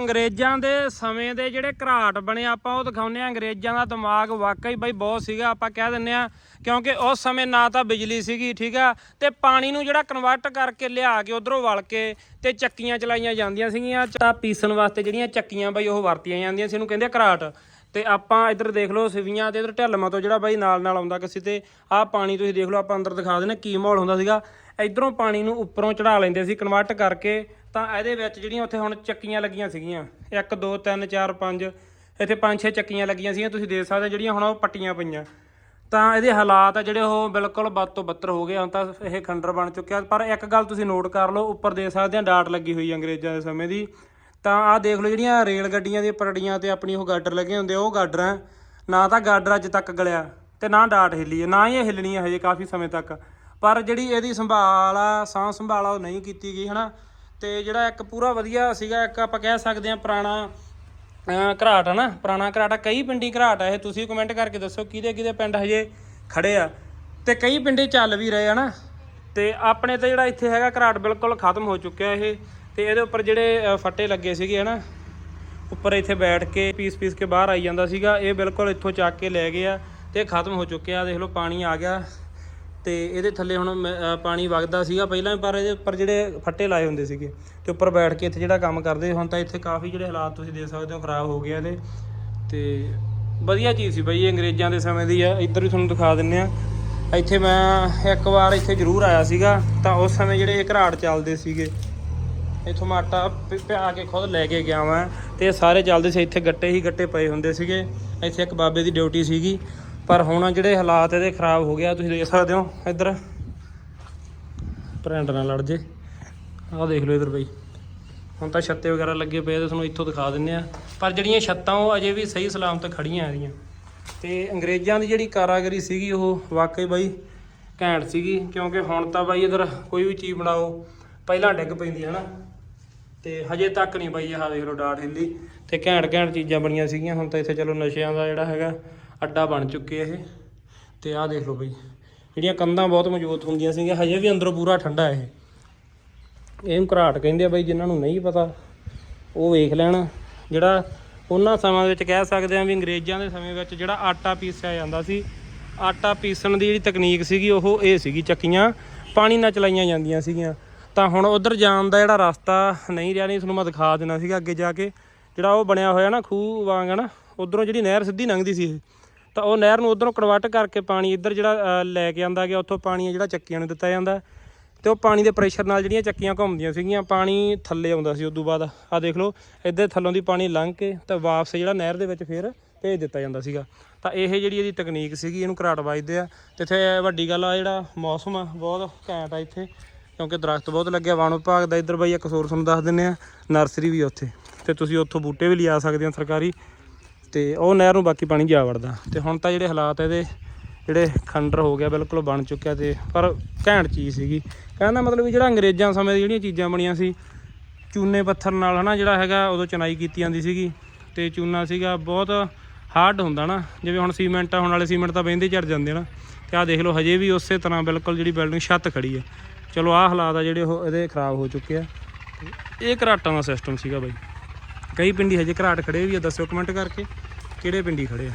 ਅੰਗਰੇਜ਼ਾਂ ਦੇ ਸਮੇਂ ਦੇ ਜਿਹੜੇ ਘਰਾਟ ਬਣੇ, ਆਪਾਂ ਉਹ ਦਿਖਾਉਂਦੇ ਆ ਅੰਗਰੇਜ਼ਾਂ ਦਾ ਦਿਮਾਗ ਵਾਕਈ ਬਾਈ ਬਹੁਤ ਸੀਗਾ, ਆਪਾਂ ਕਹਿ ਦਿੰਨੇ ਆ ਕਿਉਂਕਿ ਉਸ ਸਮੇਂ ਨਾ ਤਾਂ ਬਿਜਲੀ ਸੀਗੀ, ਠੀਕ ਆ, ਤੇ ਪਾਣੀ ਨੂੰ ਜਿਹੜਾ ਕਨਵਰਟ ਕਰਕੇ ਲਿਆ ਕੇ ਉਧਰੋਂ ਵਲ ਕੇ ਤੇ ਚੱਕੀਆਂ ਚਲਾਈਆਂ ਜਾਂਦੀਆਂ ਸੀਗੀਆਂ ਚਾ ਪੀਸਣ ਵਾਸਤੇ ਜਿਹੜੀਆਂ ਚੱਕੀਆਂ ਬਈ ਉਹ ਵਰਤੀਆਂ ਜਾਂਦੀਆਂ ਸੀ, ਇਹਨੂੰ ਕਹਿੰਦੇ ਘਰਾਟ। ਤੇ ਆਪਾਂ ਇੱਧਰ ਦੇਖ ਲਓ ਸਿਵੀਆਂ ਤੇ ਇੱਧਰ ਢਲਮਾ ਤੋਂ ਜਿਹੜਾ ਬਾਈ ਨਾਲ ਨਾਲ ਆਉਂਦਾ ਕਿਸੇ ਤੇ, ਆਹ ਪਾਣੀ ਤੁਸੀਂ ਦੇਖ ਲਓ ਆਪਾਂ ਅੰਦਰ ਦਿਖਾ ਦਿੰਨੇ ਕੀ ਮਾਹੌਲ ਹੁੰਦਾ ਸੀਗਾ। ਇਧਰੋਂ ਪਾਣੀ ਨੂੰ ਉੱਪਰੋਂ ਚੜਾ ਲੈਂਦੇ ਸੀ ਕਨਵਰਟ ਕਰਕੇ, ਤਾਂ ਇਹਦੇ ਵਿੱਚ ਜਿਹੜੀਆਂ ਉੱਥੇ ਹੁਣ ਚੱਕੀਆਂ ਲੱਗੀਆਂ ਸੀਗੀਆਂ 1 2 3 4 5 ਇੱਥੇ 5 6 ਚੱਕੀਆਂ ਲੱਗੀਆਂ ਸੀਗੀਆਂ, ਤੁਸੀਂ ਦੇਖ ਸਕਦੇ ਹੋ ਜਿਹੜੀਆਂ ਹੁਣ ਉਹ ਪੱਟੀਆਂ ਪਈਆਂ। ਤਾਂ ਇਹਦੇ ਹਾਲਾਤ ਆ ਜਿਹੜੇ ਉਹ ਬਿਲਕੁਲ ਬੱਦ ਤੋਂ ਬੱਤਰ ਹੋ ਗਏ, ਹੁਣ ਤਾਂ ਇਹ ਖੰਡਰ ਬਣ ਚੁੱਕਿਆ, ਪਰ ਇੱਕ ਗੱਲ ਤੁਸੀਂ ਨੋਟ ਕਰ ਲਓ, ਉੱਪਰ ਦੇਖ ਸਕਦੇ ਆ ਡਾਟ ਲੱਗੀ ਹੋਈ ਆ ਅੰਗਰੇਜ਼ਾਂ ਦੇ ਸਮੇਂ ਦੀ। ਤਾਂ ਆਹ ਦੇਖ ਲਓ ਜਿਹੜੀਆਂ ਰੇਲ ਗੱਡੀਆਂ ਦੀਆਂ ਪਰੜੀਆਂ ਤੇ ਆਪਣੀ ਉਹ ਗਾਡਰ ਲੱਗੇ ਹੁੰਦੇ ਆ, ਉਹ ਗਾਡਰ ਆ ਨਾ ਤਾਂ ਗਾਡਰ ਅੱਜ ਤੱਕ ਗਲਿਆ ਤੇ ਨਾ ਡਾਟ ਹਿੱਲੀ ਹੈ ਨਾ ਹੀ ਇਹ ਹਿੱਲਣੀ ਹੈ ਹਜੇ ਕਾਫੀ ਸਮੇਂ ਤੱਕ। ਪਰ ਜਿਹੜੀ ਇਹਦੀ ਸੰਭਾਲ ਆ, ਸਾਂਭ ਸੰਭਾਲ ਆ, ਉਹ ਨਹੀਂ ਕੀਤੀ ਗਈ, ਹਨਾ? ਤੇ ਜਿਹੜਾ ਇੱਕ ਪੂਰਾ ਵਧੀਆ ਸੀਗਾ, ਇੱਕ ਆਪਾਂ ਕਹਿ ਸਕਦੇ ਹਾਂ ਪੁਰਾਣਾ, ਅਹ, ਘਰਾਟ ਆ ਨਾ ਪੁਰਾਣਾ ਘਰਾਟ ਆ, ਕਈ ਪਿੰਡੀ ਘਰਾਟ ਆ, ਇਹ ਤੁਸੀਂ ਕਮੈਂਟ ਕਰਕੇ ਦੱਸੋ ਕਿਹਦੇ ਕਿਹਦੇ ਪਿੰਡ ਹਜੇ ਖੜੇ ਆ। ਤੇ ਕਈ ਪਿੰਡੇ ਚੱਲ ਵੀ ਰਹੇ ਆ ਨਾ ਤੇ ਆਪਣੇ ਤਾਂ ਜਿਹੜਾ ਇੱਥੇ ਹੈਗਾ ਘਰਾਟ ਬਿਲਕੁਲ ਖਤਮ ਹੋ ਚੁੱਕਿਆ ਇਹ। ਤੇ ਇਹਦੇ ਉੱਪਰ ਜਿਹੜੇ ਫੱਟੇ ਲੱਗੇ ਸੀਗੇ, ਹਨਾ, ਉੱਪਰ ਇੱਥੇ ਬੈਠ ਕੇ, ਪੀਸ ਪੀਸ ਕੇ ਬਾਹਰ ਆਈ ਜਾਂਦਾ ਸੀਗਾ। ਇਹ ਬਿਲਕੁਲ ਇੱਥੋਂ ਚੱਕ ਕੇ ਲੈ ਗਏ ਆ ਤੇ ਇਹ ਖਤਮ ਹੋ ਚੁੱਕਿਆ। ਦੇਖ ਲਓ, ਪਾਣੀ ਆ ਗਿਆ। ਤੇ ਇਹਦੇ ਥੱਲੇ ਹੁਣ ਮ- ਪਾਣੀ ਵਗਦਾ ਸੀਗਾ ਪਹਿਲਾਂ, ਪਰ ਇਹਦੇ ਉੱਪਰ ਜਿਹੜੇ ਫੱਟੇ ਲਾਏ ਹੁੰਦੇ ਸੀਗੇ, ਤੇ ਉੱਪਰ ਬੈਠ ਕੇ ਇੱਥੇ ਜਿਹੜਾ ਕੰਮ ਕਰਦੇ, ਹੁਣ ਤਾਂ ਇੱਥੇ ਕਾਫੀ ਜਿਹੜੇ ਹਾਲਾਤ ਤੁਸੀਂ ਦੇਖ ਸਕਦੇ ਹੋ, ਖਰਾਬ ਹੋ ਗਏ ਆ ਇਹਦੇ। ਤੇ ਵਧੀਆ ਚੀਜ਼ ਸੀ ਬਈ, ਇਹ ਅੰਗਰੇਜ਼ਾਂ ਦੇ ਸਮੇਂ ਦੀ ਆ। ਇੱਧਰ ਵੀ ਤੁਹਾਨੂੰ ਦਿਖਾ ਦਿੰਨੇ ਆ। ਇੱਥੇ ਮੈਂ ਇੱਕ ਵਾਰ ਇੱਥੇ ਜ਼ਰੂਰ ਆਇਆ ਸੀਗਾ, ਤਾਂ ਉਸ ਸਮੇਂ ਜਿਹੜੇ ਇਹ ਘਰਾੜ ਚੱਲਦੇ ਸੀਗੇ ਇੱਥੋਂ ਮੈਂ ਆਟਾ ਪ- ਪਿਆ ਕੇ ਖੁਦ ਲੈ ਕੇ ਗਿਆ ਵਾਂ ਤੇ ਇਹ ਸਾਰੇ ਚੱਲਦੇ ਸੀ, ਇੱਥੇ ਗੱਟੇ ਹੀ ਗੱਟੇ ਪਏ ਹੁੰਦੇ ਸੀਗੇ, ਇੱਥੇ ਇੱਕ ਬਾਬੇ ਦੀ ਡਿਊਟੀ ਸੀਗੀ। ਪਰ ਹੁਣ ਜਿਹੜੇ ਹਾਲਾਤ ਇਹਦੇ ਖਰਾਬ ਹੋ ਗਿਆ ਤੁਸੀਂ ਦੇਖ ਸਕਦੇ ਹੋ ਇੱਧਰ। ਪ੍ਰਿੰਟ ਨਾਲ ਲੜ ਜੇ। ਆਹ ਦੇਖ ਲਓ ਇੱਧਰ ਬਈ। ਹੁਣ ਤਾਂ ਛੱਤੇ ਵਗੈਰਾ ਲੱਗੇ ਪਏ ਆ ਤੇ ਤੁਹਾਨੂੰ ਇੱਥੋਂ ਦਿਖਾ ਦਿੰਨੇ ਆ। ਪਰ ਜਿਹੜੀਆਂ ਛੱਤਾਂ ਉਹ ਅਜੇ ਵੀ ਸਹੀ ਸਲਾਮਤ ਖੜੀਆਂ ਆ ਇਹਦੀਆਂ ਤੇ ਅੰਗਰੇਜ਼ਾਂ ਦੀ ਜਿਹੜੀ ਕਾਰਾਗਰੀ ਸੀਗੀ, ਉਹ ਵਾਕਈ ਬਾਈ ਘੈਂਟ ਸੀਗੀ, ਕਿਉਂਕਿ ਹੁਣ ਤਾਂ ਬਾਈ ਇਧਰ ਕੋਈ ਵੀ ਚੀਜ਼ ਬਣਾਓ, ਪਹਿਲਾਂ ਡਿੱਗ ਪੈਂਦੀ ਹੈ ਨਾ। ਤੇ ਹਜੇ ਤੱਕ ਨਹੀਂ ਬਾਈ ਆਹ ਦੇਖ ਲਓ ਡਾਟ ਹਿੱਲੀ ਤੇ ਘੈਂਟ ਘੈਂਟ ਚੀਜ਼ਾਂ ਬਣੀਆਂ ਸੀਗੀਆਂ, ਹੁਣ ਤਾਂ ਇੱਥੇ ਚਲੋ ਨਸ਼ਿਆਂ ਦਾ ਜਿਹੜਾ ਹੈਗਾ, ਅੱਡਾ ਬਣ ਚੁੱਕੇ ਇਹ। ਤੇ ਆਹ ਦੇਖ ਲਓ ਬਈ, ਜਿਹੜੀਆਂ ਕੰਧਾਂ ਬਹੁਤ ਮਜ਼ਬੂਤ ਹੁੰਦੀਆਂ ਸੀਗੀਆਂ, ਹਜੇ ਵੀ ਅੰਦਰੋਂ ਪੂਰਾ ਠੰਡਾ ਇਹ। ਇਹਨੂੰ ਘਰਾਟ ਕਹਿੰਦੇ ਆ ਬਈ, ਜਿਨ੍ਹਾਂ ਨੂੰ ਨਹੀਂ ਪਤਾ, ਉਹ ਵੇਖ ਲੈਣ। ਜਿਹੜਾ ਉਹਨਾਂ ਸਮਾਂ ਵਿੱਚ ਕਹਿ ਸਕਦੇ ਆ ਵੀ ਅੰਗਰੇਜ਼ਾਂ ਦੇ ਸਮੇਂ ਵਿੱਚ ਜਿਹੜਾ ਆਟਾ ਪੀਸਿਆ ਜਾਂਦਾ ਸੀ, ਆਟਾ ਪੀਸਣ ਦੀ ਜਿਹੜੀ ਤਕਨੀਕ ਸੀਗੀ, ਉਹ ਇਹ ਸੀਗੀ, ਚੱਕੀਆਂ ਪਾਣੀ ਨਾਲ ਚਲਾਈਆਂ ਜਾਂਦੀਆਂ ਸੀਗੀਆਂ। ਤਾਂ ਹੁਣ ਉਧਰ ਜਾਣ ਦਾ ਜਿਹੜਾ ਰਸਤਾ ਨਹੀਂ ਰਿਹਾ, ਨਹੀਂ, ਤੁਹਾਨੂੰ ਮੈਂ ਦਿਖਾ ਦੇਣਾ ਸੀਗਾ ਅੱਗੇ ਜਾ ਕੇ। ਜਿਹੜਾ ਉਹ ਬਣਿਆ ਹੋਇਆ ਨਾ ਖੂਹ ਵਾਂਗ ਨਾ ਉਧਰੋਂ ਜਿਹੜੀ ਨਹਿਰ ਸਿੱਧੀ ਲੰਘਦੀ ਸੀ ਤਾਂ ਉਹ ਨਹਿਰ ਨੂੰ ਉਧਰੋਂ ਕਨਵਰਟ ਕਰਕੇ ਪਾਣੀ ਇੱਧਰ ਜਿਹੜਾ ਲੈ ਕੇ ਆਂਦਾ ਗਿਆ, ਉੱਥੋਂ ਪਾਣੀ ਜਿਹੜਾ ਚੱਕੀਆਂ ਨੂੰ ਦਿੱਤਾ ਜਾਂਦਾ। ਤੇ ਉਹ ਪਾਣੀ ਦੇ ਪ੍ਰੈਸ਼ਰ ਨਾਲ ਜਿਹੜੀਆਂ ਚੱਕੀਆਂ ਘੁੰਮਦੀਆਂ ਸੀਗੀਆਂ, ਪਾਣੀ ਥੱਲੇ ਆਉਂਦਾ ਸੀ ਉਦੋਂ ਬਾਅਦ। ਆ ਦੇਖ ਲਓ, ਇੱਧਰ ਥੱਲੋਂ ਦੀ ਪਾਣੀ ਲੰਘ ਕੇ ਤਾਂ ਵਾਪਸ ਜਿਹੜਾ ਨਹਿਰ ਦੇ ਵਿੱਚ ਫੇਰ ਭੇਜ ਦਿੱਤਾ ਜਾਂਦਾ ਸੀਗਾ। ਤਾਂ ਇਹ ਜਿਹੜੀ ਇਹਦੀ ਤਕਨੀਕ ਸੀਗੀ, ਇਹਨੂੰ ਘਰਾਟ ਵੱਜਦੇ ਆ। ਤੇ ਇੱਥੇ ਵੱਡੀ ਗੱਲ ਆ, ਜਿਹੜਾ ਮੌਸਮ ਆ, ਬਹੁਤ ਘੈਂਟ ਆ ਇੱਥੇ। ਕਿਉਂਕਿ ਦਰਖਤ ਬਹੁਤ ਲੱਗਿਆ, ਵਣ ਵਿਭਾਗ ਦਾ ਇੱਧਰ ਬਾਈ ਇੱਕ ਸੋਰ ਤੁਹਾਨੂੰ ਦੱਸ ਦਿੰਨੇ ਆ ਨਰਸਰੀ ਵੀ ਉੱਥੇ। ਤੇ ਤੁਸੀਂ ਉੱਥੋਂ ਬੂਟੇ ਵੀ ਲਿਆ ਸਕਦੇ ਹੋ ਸਰਕਾਰੀ। ਤੇ ਉਹ ਨਹਿਰ ਨੂੰ ਬਾਕੀ ਪਾਣੀ ਜਾ ਵੜਦਾ। ਤੇ ਹੁਣ ਤਾਂ ਜਿਹੜੇ ਹਾਲਾਤ ਇਹਦੇ, ਜਿਹੜੇ ਖੰਡਰ ਹੋ ਗਿਆ, ਬਿਲਕੁਲ ਬਣ ਚੁੱਕਿਆ ਤੇ, ਪਰ ਘੈਂਟ ਚੀਜ਼ ਸੀਗੀ। ਕਹਿੰਦਾ ਮਤਲਬ ਵੀ ਜਿਹੜਾ ਅੰਗਰੇਜ਼ਾਂ ਸਮੇਂ ਦੀ ਜਿਹੜੀਆਂ ਚੀਜ਼ਾਂ ਬਣੀਆਂ ਸੀ, ਚੂਨੇ ਪੱਥਰ ਨਾਲ ਹਨਾ ਜਿਹੜਾ ਹੈਗਾ, ਉਦੋਂ ਚਨਾਈ ਕੀਤੀ ਜਾਂਦੀ ਸੀਗੀ। ਤੇ ਚੂਨਾ ਸੀਗਾ, ਬਹੁਤ ਹਾਰਡ ਹੁੰਦਾ ਨਾ, ਜਿਵੇਂ ਹੁਣ ਸੀਮੈਂਟ ਆ, ਹੁਣ ਵਾਲੇ ਸੀਮੈਂਟ ਤਾਂ ਬਹਿੰਦੇ ਝੜ ਜਾਂਦੇ ਨਾ। ਤੇ ਆਹ ਦੇਖ ਲਓ, ਹਜੇ ਵੀ ਉਸੇ ਤਰ੍ਹਾਂ ਬਿਲਕੁਲ ਜਿਹੜੀ ਬਿਲਡਿੰਗ ਛੱਤ ਖੜੀ ਹੈ ਚਲੋ, ਆਹ ਹਾਲਾਤ ਆ ਜਿਹੜੇ ਉਹ ਇਹਦੇ ਖਰਾਬ ਹੋ ਚੁੱਕੇ ਆ। ਇਹ ਘਰਾਟਾਂ ਦਾ ਸਿਸਟਮ ਸੀਗਾ ਬਾਈ। ਕਈ ਪਿੰਡੀ ਹਜੇ ਘਰਾਟ ਖੜੇ ਵੀ ਆ ਦੱਸਿਓ ਕਮੈਂਟ ਕਰਕੇ ਕਿਹੜੇ ਪਿੰਡੀ ਖੜੇ ਆ।